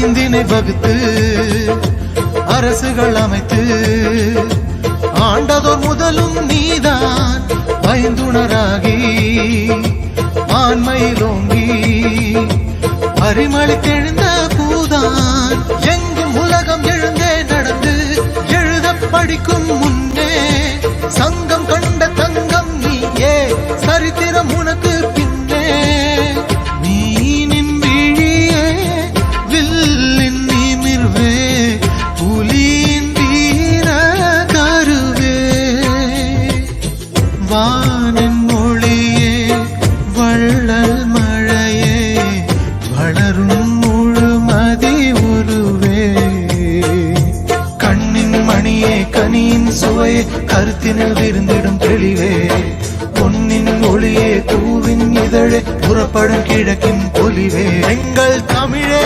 ஐந்தினை வகுத்து அரசுகள் அமைத்து ஆண்டதோர் முதலும் நீதான் பயந்துணராகி ஆண்மையிலோங்கி பரிமளி தெழுந்த பூதான். எங்கும் உலகம் எழுந்தே நடந்து எழுத படிக்கும் முன்னே சங்க வானின் மொழியே வள்ளல் மழையே வளரும் முழுமதி உருவே. கண்ணின் மணியே கனியின் சுவையே கருத்தினில் விருந்திடும் தெளிவே. பொன்னின் ஒளியே பூவின் இதழே புறப்படும் கிழக்கின் பொலிவே எங்கள் தமிழே